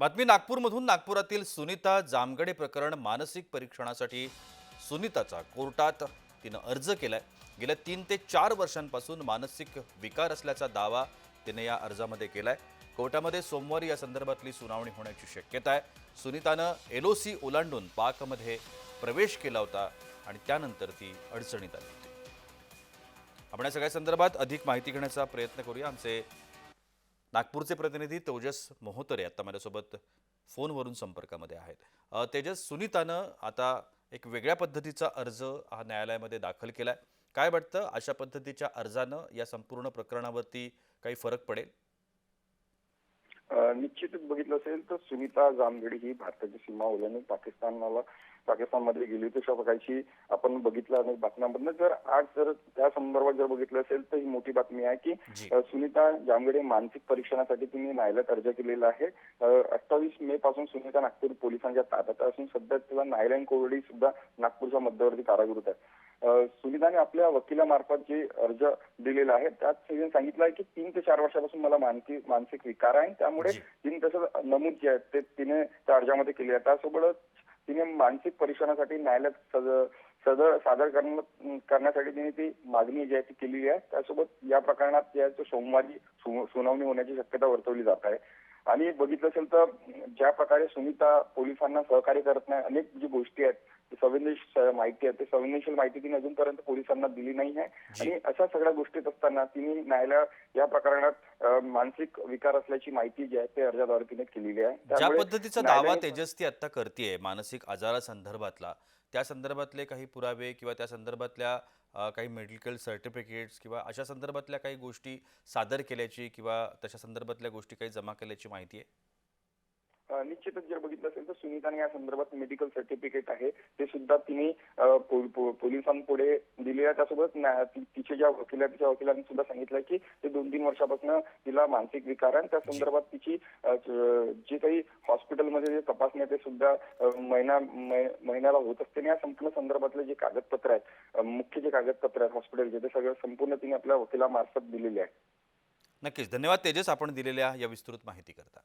बातमी नागपूरमधून. नागपुरातील सुनीता जामगडे प्रकरण मानसिक परीक्षणासाठी सुनीताचा कोर्टात तिनं अर्ज केलाय. गेल्या तीन ते चार वर्षांपासून मानसिक विकार असल्याचा दावा तिने या अर्जामध्ये केलाय. कोर्टामध्ये सोमवारी या संदर्भातली सुनावणी होण्याची शक्यता आहे. सुनीतानं एल सी ओलांडून पाकमध्ये प्रवेश केला होता आणि त्यानंतर ती अडचणीत आली होती. आपण या सगळ्या संदर्भात अधिक माहिती घेण्याचा प्रयत्न करूया. आमचे नागपूरचे प्रतिनिधी तेजस मोहोतरे आता माझ्यासोबत फोनवरून संपर्कामध्ये आहेत. तेजस सुनीतानं आता एक वेगळ्या पद्धतीचा अर्ज हा न्यायालयामध्ये दाखल केला आहे काय वाटतं अशा पद्धतीच्या अर्जानं या संपूर्ण प्रकरणावरती काही फरक पडेल? निश्चितच बघितलं असेल तर सुनीता जामगडी ही भारताची सीमा ओलांडून पाकिस्तानला पाकिस्तानमध्ये गेली होती. अशा प्रकारची आपण बघितलं अनेक बातम्यांमधनं. जर आज जर त्या संदर्भात जर बघितलं असेल तर ही मोठी बातमी आहे की सुनीता जामगडे मानसिक परीक्षणासाठी तिने न्यायालयात अर्ज केलेला आहे. अठ्ठावीस मे पासून सुनीता नागपूर पोलिसांच्या ताब्यात असून सध्या तिला न्यायालयीन कोरडी सुद्धा नागपूरच्या मध्यवर्ती कारागृहात आहे सुनीताने आपल्या वकिलामार्फत जे अर्ज दिलेला आहे. त्यात तिने सांगितलं आहे की तीन ते चार वर्षापासून मला मानसिक मानसिक विकार आहे. त्यामुळे. तिने तसं नमूद जे आहे ते तिने त्या अर्जामध्ये केले आहे. त्यासोबतच तिने मानसिक परीक्षणासाठी न्यायालयात सद- सदर सादर करण- करण्यासाठी तिने ती मागणी जी आहे ती केलेली आहे. त्यासोबत या प्रकरणात जे आहे तो सोमवारी सुनावणी होण्याची शक्यता वर्तवली जात आहे. आणि बघितलं असेल तर ज्या प्रकारे सुनीता पोलिसांना सहकार्य करत नाही अनेक जी गोष्टी आहेत संवेदनशील माहिती आहे. ते संवेदनशील माहिती तिने अजूनपर्यंत पोलिसांना दिली नाही आहे. आणि अशा सगळ्या गोष्टीत असताना तिने न्यायालय या प्रकरणात मानसिक विकार असल्याची माहिती जी आहे ते अर्जाद्वारे तिने केलेली आहे. ज्या पद्धतीचा दावा न्यायालयीन- तेजस ती आता करते मानसिक आजारासंदर्भातला त्या संदर्भातले काही पुरावे किंवा त्या संदर्भातल्या काही मेडिकल सर्टिफिकेट्स किंवा अशा संदर्भातल्या काही गोष्टी सादर केल्याची किंवा तशा संदर्भातल्या गोष्टी काही जमा केल्याची माहिती आहे? निश्चितच जर बघितलं असेल तर सुनीताने या संदर्भात मेडिकल सर्टिफिकेट आहे. ते सुद्धा तिने पोलिसांपुढे दिले त्यासोबत तिचे ज्या वकिला तिच्या वकिलांनी सुद्धा सांगितलं की ते दोन तीन वर्षापासून तिला मानसिक विकार आहे. आणि त्या संदर्भात तिची जे काही हॉस्पिटलमध्ये जे तपासणी आहे ते सुद्धा महिना महिन्याला होत असते. आणि या संपूर्ण संदर्भातले जे कागदपत्र आहेत मुख्य जे कागदपत्र आहेत हॉस्पिटलचे ते सगळं संपूर्ण तिने आपल्या वकिलामार्फत दिलेले आहे. नक्कीच. धन्यवाद तेजस आपण दिलेल्या या विस्तृत माहिती करता